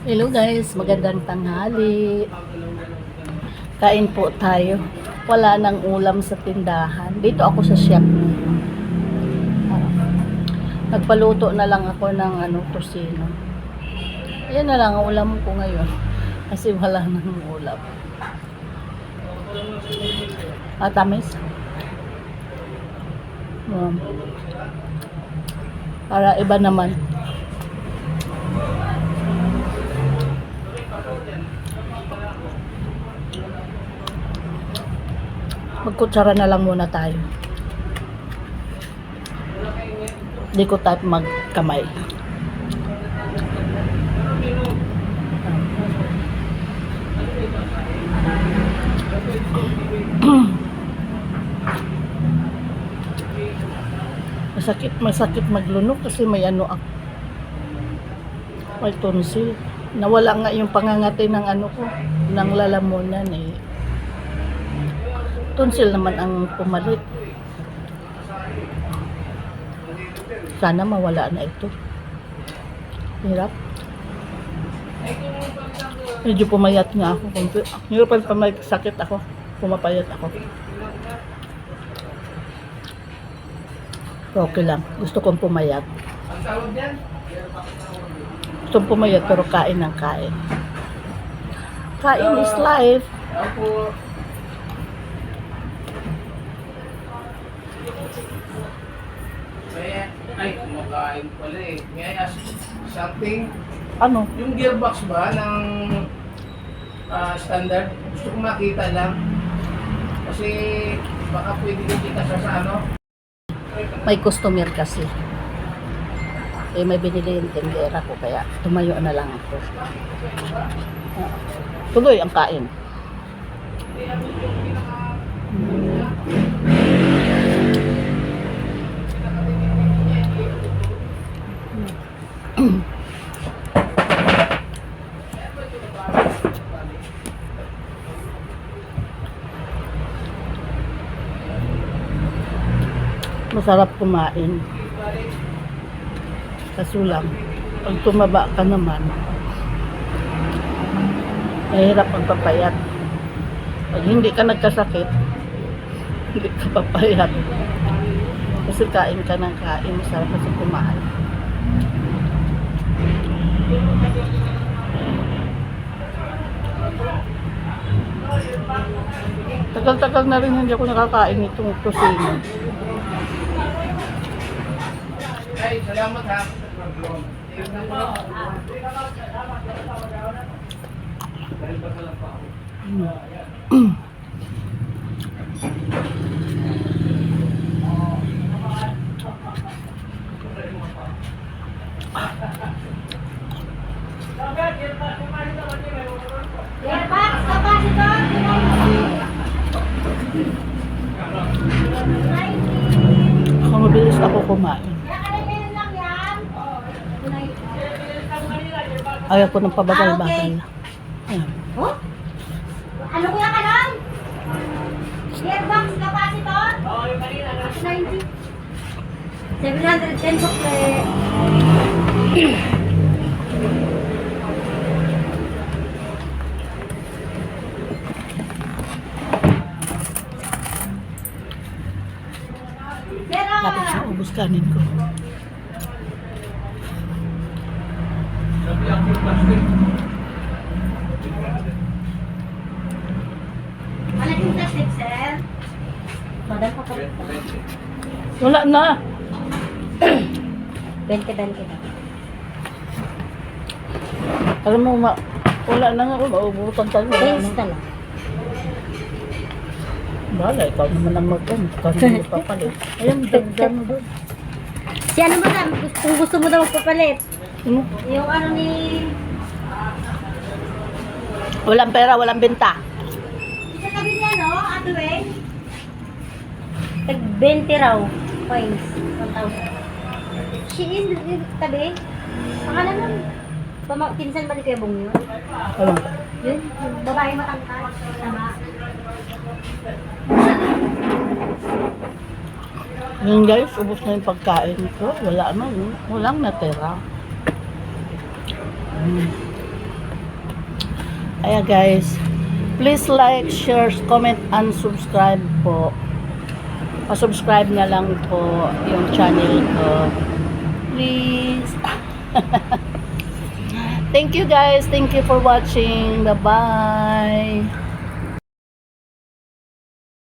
Hello guys, magandang tanghali. Kain po tayo. Wala nang ulam sa tindahan. Dito ako sa shop. Ah, Nagpaluto na lang ako ng ano, tosino. Ayan na lang ang ulam ko ngayon. Kasi wala nang ulam. Ah, tamis. Um, para iba naman. Magkutsara na lang muna tayo. Hindi ko type magkamay. Masakit, masakit maglunok kasi may ano ako. May tonsil. Nawala nga yung pangangati ng ano ko, ng lalamunan eh. Tonsil naman ang pumalit. Sana mawala na ito. Hirap. Medyo pumayat nga ako. konti. Hirap pa may sakit ako. Pumapayat ako. Okay lang. Gusto kong pumayat. Gusto kong pumayat pero kain ng kain. Kain is life. Kaya, ay, kumakain pala eh. Kaya, something, Ano? yung gearbox ba ng ah, standard, gusto ko makita lang. Kasi, baka pwede din kita sa sa ano. May customer kasi. Eh, may binili yung tindera ko, kaya tumayo na lang ako. Ah, Tuloy ang kain. Masarap kumain. Kaso lang, pag tumaba ka naman, mahirap ang papayat. Pag hindi ka nagkasakit, hindi ka papayat. Kasi kain ka ng kain, masarap kasi kumain. Tagal-tagal na rin hindi ako nakakain itong kusino. Ay, salamat ha. Gearbox, Ako mabilis ako kumain. Ayaw ko ng pabagal-bagal. Ayan. Oh? Ano kuya ka nun? Gearbox, capacitor? Oo, yung kanina. 90. 710 sukle. Pero, Ubus kanin ko. malaking plastic, sir. Madal pa pa. Wala na. 20-20 na. Alam mo, ma wala na nga ako. Maubutan. Wala Base na. na lang. Bala, ikaw naman ang mag-ano. Kasi mo papalit. Ayan, dagdag mo doon. Si ano mo na, kung gusto mo daw magpapalit. Ano? Yung ano ni... Walang pera, walang benta. Sa tabi niya, no? Ato eh. Tag 20 raw. Coins. 1,000. She is yung tabi. Pangalan pinsan ba ni Kuya Bong yun? Alam. Yun, babae matangkad. Tama. Yun guys, ubos na yung pagkain ko. Wala na. Walang natira. Mm. Ayan guys. Please like, share, comment, and subscribe po. Pa-subscribe na lang po yung channel ko. Please. Thank you guys. Thank you for watching. Bye-bye.